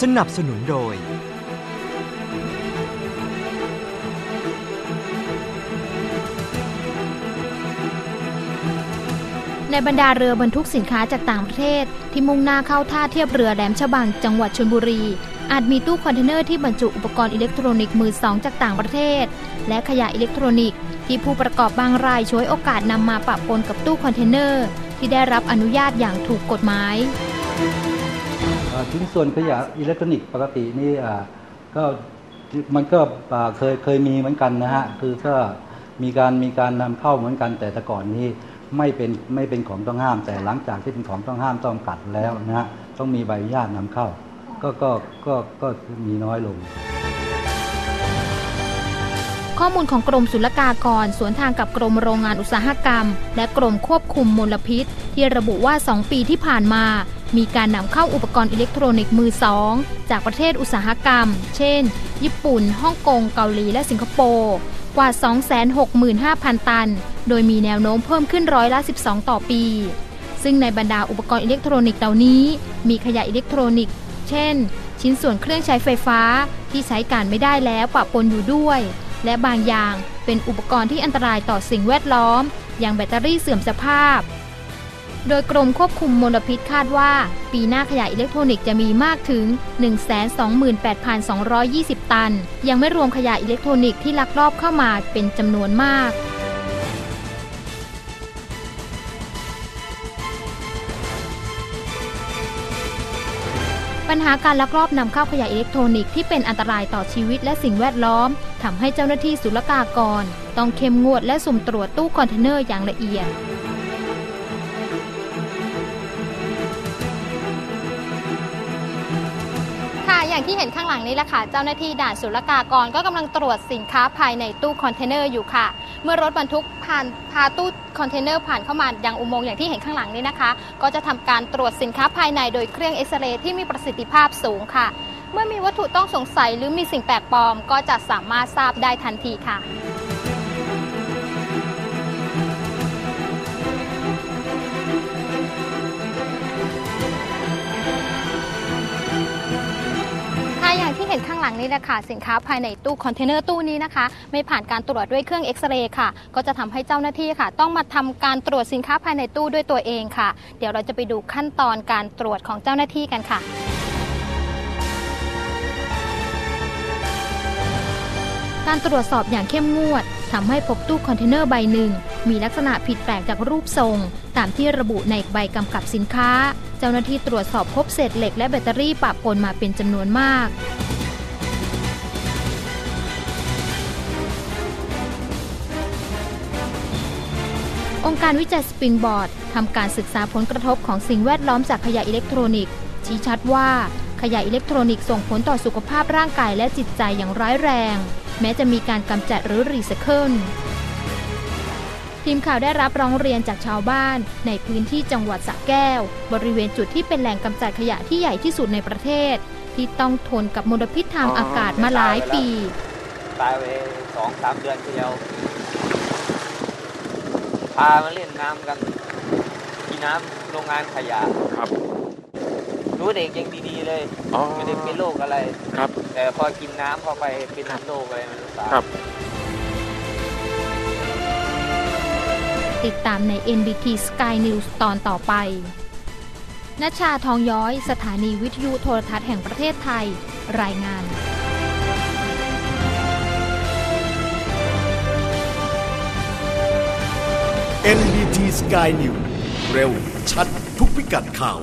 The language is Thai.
สนับสนุนโดย ในบรรดาเรือบรรทุกสินค้าจากต่างประเทศ ที่มุ่งหน้าเข้าท่าเทียบเรือแหลมฉบังจังหวัดชลบุรี อาจมีตู้คอนเทนเนอร์ที่บรรจุอุปกรณ์อิเล็กทรอนิกส์มือสองจากต่างประเทศ และขยะอิเล็กทรอนิกส์ที่ผู้ประกอบบางรายช่วยโอกาสนำมาปะปนกับตู้คอนเทนเนอร์ ที่ได้รับอนุญาตอย่างถูกกฎหมาย ชิ้นส่วนขยะอิเล็กทรอนิกส์ปกตินี่ก็มันก็เคยเคยมีเหมือนกันนะฮะคือก็มีการมีการนำเข้าเหมือนกันแต่แต่ก่อนนี้ไม่เป็นไม่เป็นของต้องห้าม แต่หลังจากที่เป็นของต้องห้ามต้องกัดแล้วนะฮะต้องมีใบอนุญาตนำเข้า ก็ก็ก็ก็มีน้อยลง ข้อมูลของกรมศุลกากรสวนทางกับกรมโรงงานอุตสาหกรรม และกรมควบคุมมลพิษ ที่ระบุว่า 2 ปีที่ผ่านมา มีการนำเข้าอุปกรณ์อิเล็กทรอนิกส์มือสองจากประเทศอุตสาหกรรม เช่น ญี่ปุ่น ฮ่องกง เกาหลี และสิงคโปร์กว่า 265,000 ตัน โดยมีแนวโน้มเพิ่มขึ้นร้อยละ 12 ต่อปี ซึ่งในบรรดาอุปกรณ์อิเล็กทรอนิกส์เหล่านี้ มีขยะอิเล็กทรอนิกส์ เช่น ชิ้นส่วนเครื่องใช้ไฟฟ้าที่ใช้การไม่ได้แล้วปะปนอยู่ด้วย และบางอย่างเป็นอุปกรณ์ที่อันตรายต่อสิ่งแวดล้อม อย่างแบตเตอรี่เสื่อมสภาพ โดยกรมควบคุมมลพิษคาดว่า ปีหน้าขยะอิเล็กทรอนิกส์จะมีมากถึง 128,220 ตัน ยังไม่รวมขยะอิเล็กทรอนิกส์ที่ลักลอบเข้ามาเป็นจำนวนมากปัญหาการลักลอบนำเข้าขยะอิเล็กทรอนิกส์ที่เป็นอันตรายต่อชีวิตและสิ่งแวดล้อมทำให้เจ้าหน้าที่ศุลกากร ต้องเข้มงวดและสุ่มตรวจตู้คอนเทนเนอร์อย่างละเอียด อย่างที่เห็นข้างหลังนี้แหละค่ะ เจ้าหน้าที่ด่านศุลกากรก็กำลังตรวจสินค้าภายในตู้คอนเทนเนอร์อยู่ค่ะ เมื่อรถบรรทุกผ่านพาตู้คอนเทนเนอร์ผ่านเข้ามายังอุโมงค์อย่างที่เห็นข้างหลังนี้นะคะ ก็จะทำการตรวจสินค้าภายในโดยเครื่องเอ็กซเรย์ที่มีประสิทธิภาพสูงค่ะ เมื่อมีวัตถุต้องสงสัยหรือมีสิ่งแปลกปลอม ก็จะสามารถทราบได้ทันทีค่ะ เห็นข้างหลังนี้นะคะสินค้าภายในตู้คอนเทนเนอร์ตู้นี้นะคะ ไม่ผ่านการตรวจด้วยเครื่องเอ็กซเรย์ค่ะ ก็จะทำให้เจ้าหน้าที่ค่ะ ต้องมาทำการตรวจสินค้าภายในตู้ด้วยตัวเองค่ะ เดี๋ยวเราจะไปดูขั้นตอนการตรวจของเจ้าหน้าที่กันค่ะการตรวจสอบอย่างเข้มงวดทำให้พบตู้คอนเทนเนอร์ใบหนึ่ง มีลักษณะผิดแปลกจากรูปทรง ตามที่ระบุในใบกำกับสินค้า เจ้าหน้าที่ตรวจสอบพบเศษเหล็กและแบตเตอรี่ปะปนมาเป็นจำนวนมาก องค์การวิจัยสปริงบอร์ดทำการศึกษาผลกระทบของสิ่งแวดล้อมจากขยะอิเล็กทรอนิกส์ ชี้ชัดว่าขยะอิเล็กทรอนิกส์ส่งผลต่อสุขภาพร่างกายและจิตใจอย่างร้ายแรง แม้จะมีการกำจัดหรือรีไซเคิลทีมข่าวได้รับร้องเรียนจากชาวบ้าน ในพื้นที่จังหวัดสระแก้ว บริเวณจุดที่เป็นแหล่งกำจัดขยะที่ใหญ่ที่สุดในประเทศ ที่ต้องทนกับมลพิษทางอากาศมาหลายปี ตายไปสองสามเดือนที่แล้ว พามาเล่นน้ำกันที่น้ำโรงงานขยะครับ รู้เด็กยังดีๆเลยอ๋อ ไม่ได้เป็นโรคอะไร ครับ แต่พอกินน้ำเข้าไปเป็นโรคอะไรไม่รู้สาครับ ติดตามใน NBT Sky News ตอนต่อไปนัชชาทองย้อย สถานีวิทยุโทรทัศน์แห่งประเทศไทย รายงาน NBT Sky News เร็ว ชัดทุกพิกัดข่าว